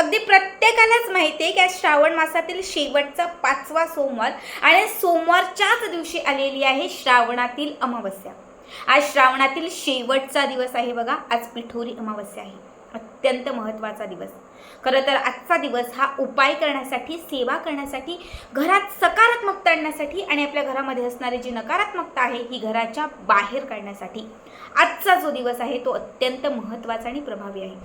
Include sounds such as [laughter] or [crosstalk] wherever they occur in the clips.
अगदी प्रत्येकालाच माहिती आहे की आज श्रावण मासातील शेवटचा पाचवा सोमवार आणि सोमवारच्याच दिवशी आलेली आहे श्रावणातील अमावस्या. आज श्रावणातील शेवटचा दिवस आहे बघा. आज पिठोरी अमावस्या आहे. अत्यंत महत्त्वाचा दिवस. खरं तर आजचा दिवस हा उपाय करण्यासाठी सेवा करण्यासाठी घरात सकारात्मकता आणण्यासाठी आणि आपल्या घरामध्ये असणारी जी नकारात्मकता आहे ही घराच्या बाहेर काढण्यासाठी आजचा जो दिवस आहे तो अत्यंत महत्त्वाचा आणि प्रभावी आहे.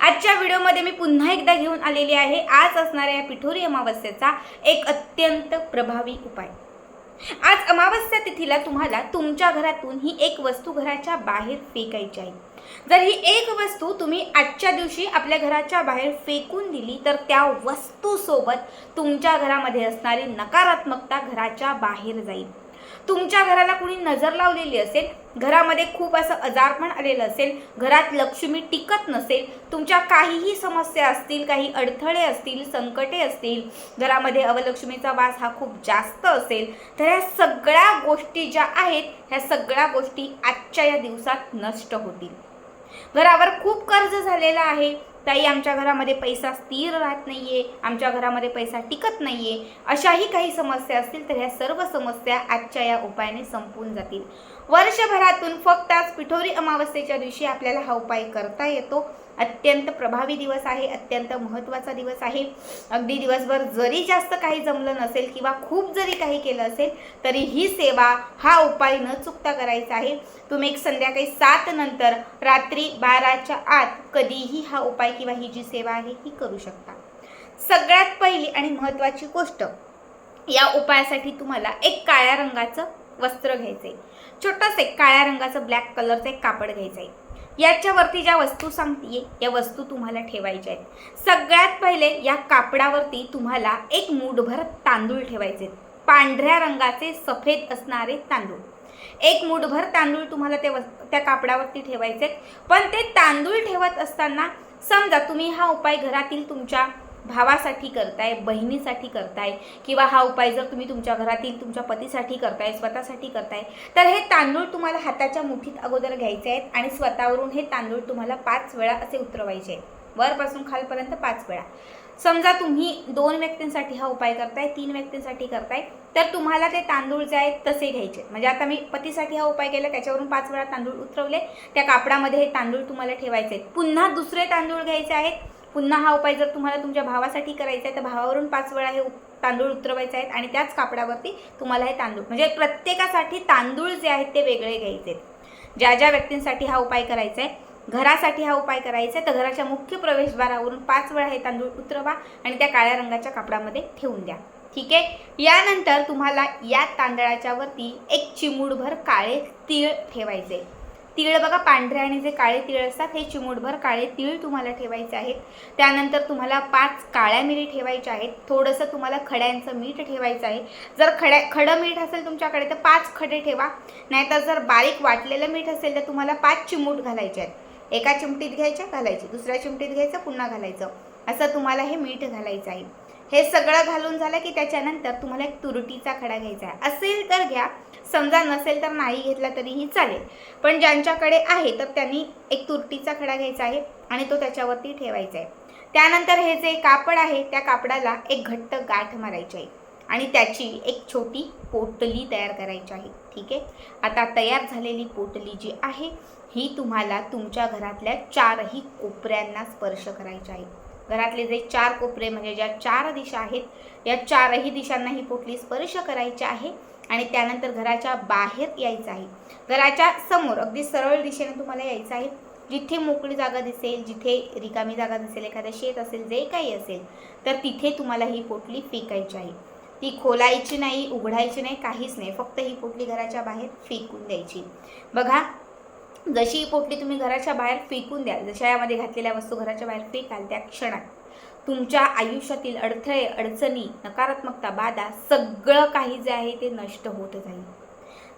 आजच्या व्हिडिओमध्ये मी पुन्हा एकदा घेऊन आलेली आहे. आज असणाऱ्या या पिठोरी अमावस्येचा एक अत्यंत प्रभावी उपाय. आज अमावस्या तिथीला तुम्हाला तुमच्या घरातून ही एक वस्तू घराच्या बाहेर फेकायची आहे. जर ही एक वस्तू तुम्ही आजच्या दिवशी आपल्या घराच्या बाहेर फेकून दिली तर त्या वस्तूसोबत तुमच्या घरामध्ये असणारी नकारात्मकता घराच्या बाहेर जाईल. तुमच्या घराला कुणी नजर लावलेली असेल घरामध्ये खूप असं आजारपण आलेलं असेल घरात लक्ष्मी टिकत नसेल तुमच्या काहीही समस्या असतील काही अडथळे असतील संकटे असतील घरामध्ये अवलक्ष्मीचा वास हा खूप जास्त असेल तर ह्या सगळ्या गोष्टी ज्या आहेत ह्या सगळ्या गोष्टी आजच्या या दिवसात नष्ट होतील. घरावर खूप कर्ज झालेलं आहे. ताई आमच्या घरामध्ये पैसा स्थिर राहत नाही आहे आमच्या घरामध्ये पैसा टिकत नाही आहे अशाही काही समस्या असतील तर ह्या सर्व समस्या आजच्या या उपायाने संपून जातील. वर्षभरातून फक्त आज पिठोरी अमावस्येच्या दिवशी आपल्याला हा उपाय करता येतो. अत्यंत प्रभावी दिवस आहे अत्यंत महत्त्वाचा दिवस आहे. अगदी दिवसभर जरी जास्त काही जमलं नसेल किंवा खूप जरी काही केलं असेल तरी ही सेवा हा उपाय न चुकता करायचा आहे. तुम्ही एक संध्याकाळी सात नंतर रात्री बाराच्या आत कधीही हा उपाय किंवा ही जी सेवा आहे ही करू शकता. सगळ्यात पहिली आणि महत्त्वाची गोष्ट या उपायासाठी तुम्हाला एक काळ्या रंगाचं वस्त्र घ्यायचं आहे छोटंसं एक काळ्या रंगाचं ब्लॅक कलरचं एक कापड घ्यायचं आहे याच्यावरती ज्या वस्तू सांगते या वस्तू तुम्हाला ठेवायच्या आहेत सगळ्यात पहिले या कापडावरती तुम्हाला एक मूठभर तांदूळ ठेवायचे आहेत. पांढऱ्या रंगाचे सफेद असणारे तांदूळ एक मूठभर तांदूळ तुम्हाला ते त्या कापडावरती ठेवायचे आहेत. पण ते तांदूळ ठेवत असताना समजा तुम्ही हा उपाय घरातील तुमच्या भावासाठी करताय बहिणीसाठी करताय किंवा हा उपाय जर तुम्ही तुमच्या घरातील तुमच्या पतीसाठी करताय स्वतःसाठी करताय तर हे तांदूळ तुम्हाला हाताच्या मुठीत अगोदर घ्यायचे आहेत आणि स्वतःवरून हे तांदूळ तुम्हाला पाच वेळा असे उतरवायचे आहेत. वरपासून खालपर्यंत पाच वेळा. समजा तुम्ही दोन व्यक्तींसाठी हा उपाय करताय तीन व्यक्तींसाठी करताय तर तुम्हाला ते तांदूळ जे आहेत तसे घ्यायचे म्हणजे आता मी पतीसाठी हा उपाय केला त्याच्यावरून पाच वेळा तांदूळ उतरवले त्या कापडामध्ये हे तांदूळ तुम्हाला ठेवायचे आहेत. पुन्हा दुसरे तांदूळ घ्यायचे आहेत पुन्हा हा उपाय जर तुम्हाला तुमच्या भावासाठी करायचा आहे तर भावावरून पाच वेळा हे तांदूळ उतरवायचे आहेत आणि त्याच कापडावरती तुम्हाला हे तांदूळ म्हणजे प्रत्येकासाठी तांदूळ जे आहेत ते वेगळे घ्यायचे आहेत. ज्या ज्या व्यक्तींसाठी हा उपाय करायचा आहे घरासाठी हा उपाय करायचा आहे तर घराच्या मुख्य प्रवेशद्वारावरून पाच वेळा हे तांदूळ उतरवा आणि त्या काळ्या रंगाच्या कापडामध्ये ठेवून द्या. ठीक आहे? यानंतर तुम्हाला या तांदळाच्या वरती एक चिमूडभर काळे तीळ ठेवायचे. तीळ बघा पांढरे आणि जे काळे तीळ असतात हे चिमूटभर काळे तीळ तुम्हाला ठेवायचे आहेत. त्यानंतर तुम्हाला पाच काळ्या मिरी ठेवायच्या आहेत. थोडंसं तुम्हाला खड्यांचं मीठ ठेवायचं आहे. जर खड्या खडं मीठ असेल तुमच्याकडे तर पाच खडे ठेवा. नाहीतर जर बारीक वाटलेलं मीठ असेल तर तुम्हाला पाच चिमूट घालायचे आहेत. एका चिमटीत घ्यायच्या घालायची. दुसऱ्या चिमटीत घ्यायचं पुन्हा घालायचं. असं तुम्हाला हे मीठ घालायचं आहे. हे सगळं घालून झालं की त्याच्यानंतर तुम्हाला एक तुरटीचा खडा घ्यायचा आहे. असेल तर घ्या. समजा नसेल तर नाही घेतला तरीही चालेल. पण ज्यांच्याकडे आहे तर त्यांनी एक तुरटीचा खडा घ्यायचा आहे आणि तो त्याच्यावरती ठेवायचा आहे. त्यानंतर हे जे कापड आहे त्या कापडाला एक घट्ट गाठ मारायची आहे. आणि त्याची एक छोटी पोटली तयार करायची आहे. ठीक आहे? आता तयार झालेली पोटली जी आहे ही तुम्हाला तुमच्या घरातल्या चारही कोपऱ्यांना स्पर्श करायची आहे. घरातले जे चार कोपरे म्हणजे ज्या चार दिशा आहेत या चारही दिशांना ही पोटली स्पर्श करायची आहे आणि त्यानंतर घराच्या बाहेर यायचं आहे. घराच्या समोर अगदी सरळ दिशेने तुम्हाला यायचं आहे. जिथे मोकळी जागा दिसेल जिथे रिकामी जागा दिसेल एखादं शेत असेल जे काही असेल तर तिथे तुम्हाला ही पोटली फेकायची आहे. ती खोलायची नाही उघडायची नाही काहीच नाही. फक्त ही पोटली घराच्या बाहेर फेकून द्यायची. बघा जशी ही पोटली तुम्ही घराच्या बाहेर फेकून द्याल जशा यामध्ये घातलेल्या वस्तू घराच्या बाहेर फेकाल त्या क्षणात तुमच्या आयुष्यातील अडथळे अडचणी नकारात्मकता बाधा सगळं काही जे आहे ते नष्ट होत जाईल.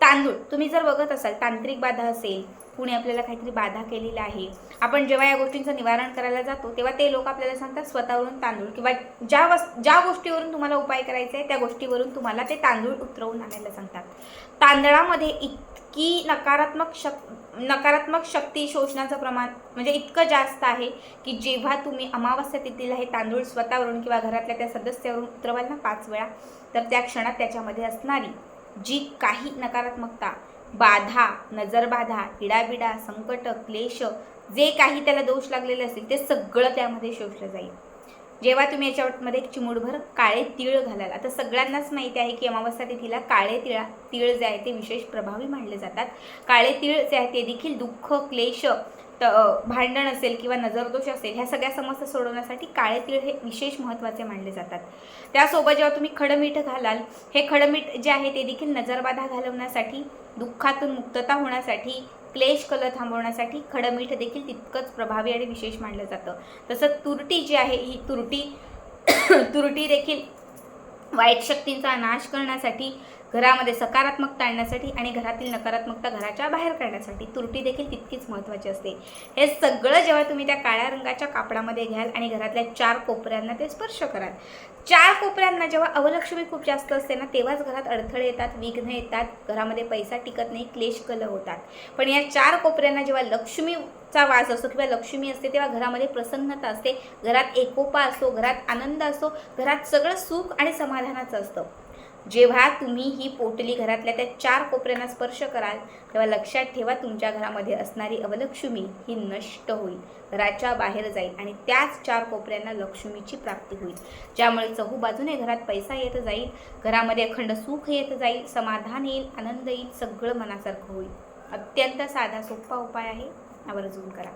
तांदूळ तुम्ही जर बघत असाल तांत्रिक बाधा असेल कुणी आपल्याला काहीतरी बाधा केलेला आहे. आपण जेव्हा या गोष्टींचं निवारण करायला जातो तेव्हा ते लोक आपल्याला सांगतात स्वतःवरून तांदूळ किंवा ज्या वस ज्या गोष्टीवरून तुम्हाला उपाय करायचा आहे त्या गोष्टीवरून तुम्हाला ते तांदूळ उतरवून आणायला सांगतात. तांदळामध्ये इतकी नकारात्मक शक नकारात्मक शक्ती शोषणाचं प्रमाण म्हणजे इतकं जास्त आहे की जेव्हा तुम्ही अमावस्या तिथीला हे तांदूळ स्वतःवरून किंवा घरातल्या त्या सदस्यावरून उतरवाल ना पाच वेळा तर त्या क्षणात त्याच्यामध्ये असणारी जी काही नकारात्मकता बाधा नजरबाधा इडाबिडा संकट क्लेश जे काही त्याला दोष लागलेले असतील ते सगळं त्यामध्ये शोषलं जाईल. जेव्हा तुम्ही याच्यामध्ये एक चिमूटभर काळे तीळ घालाल आता सगळ्यांनाच माहिती आहे की अमावस्या तिथीला काळे तिळा तीळ जे आहे ते विशेष प्रभावी मानले जातात. काळे तीळ जे आहे ते देखील दुःख क्लेश त भांडण असेल किंवा नजरदोष असेल ह्या सगळ्या समस्या सोडवण्यासाठी काळे तीळ हे विशेष महत्त्वाचे मानले जातात. त्यासोबत जेव्हा तुम्ही खडमीठ घालाल हे खडमीठ जे आहे ते देखील नजरबाधा घालवण्यासाठी दुःखातून मुक्तता होण्यासाठी क्लेश कल थांबवण्यासाठी खडमीठ देखील तितकंच प्रभावी आणि विशेष मानलं जातं. तसंच तुरटी जी आहे ही तुरटी [coughs] तुरटी देखील वाईट शक्तींचा नाश करण्यासाठी घरामध्ये सकारात्मकता आणण्यासाठी आणि घरातील नकारात्मकता घराच्या बाहेर काढण्यासाठी तुरटी देखील तितकीच महत्त्वाची असते. हे सगळं जेव्हा तुम्ही त्या काळ्या रंगाच्या कापडामध्ये घ्याल आणि घरातल्या चार कोपऱ्यांना ते स्पर्श कराल. चार कोपऱ्यांना जेव्हा अवलक्ष्मी खूप जास्त असते ना तेव्हाच घरात अडथळे येतात विघ्न येतात घरामध्ये पैसा टिकत नाही क्लेश कल होतात. पण या चार कोपऱ्यांना जेव्हा लक्ष्मीचा वास असतो किंवा लक्ष्मी असते तेव्हा घरामध्ये प्रसन्नता असते घरात एकोपा असतो घरात आनंद असतो घरात सगळं सुख आणि समाधानाचं असतं. जेव्हा तुम्ही ही पोटली घरातल्या त्या चार कोपऱ्यांना स्पर्श कराल तेव्हा लक्षात ठेवा तुमच्या घरामध्ये असणारी अवलक्ष्मी ही नष्ट होईल. घराच्या बाहेर जाईल आणि त्याच चार कोपऱ्यांना लक्ष्मीची प्राप्ती होईल. ज्यामुळे चहूबाजूने घरात पैसा येत जाईल घरामध्ये अखंड सुख येत जाईल समाधान येईल आनंद येईल सगळं मनासारखं होईल. अत्यंत साधा सोपा उपाय आहे. आवर्जून करा.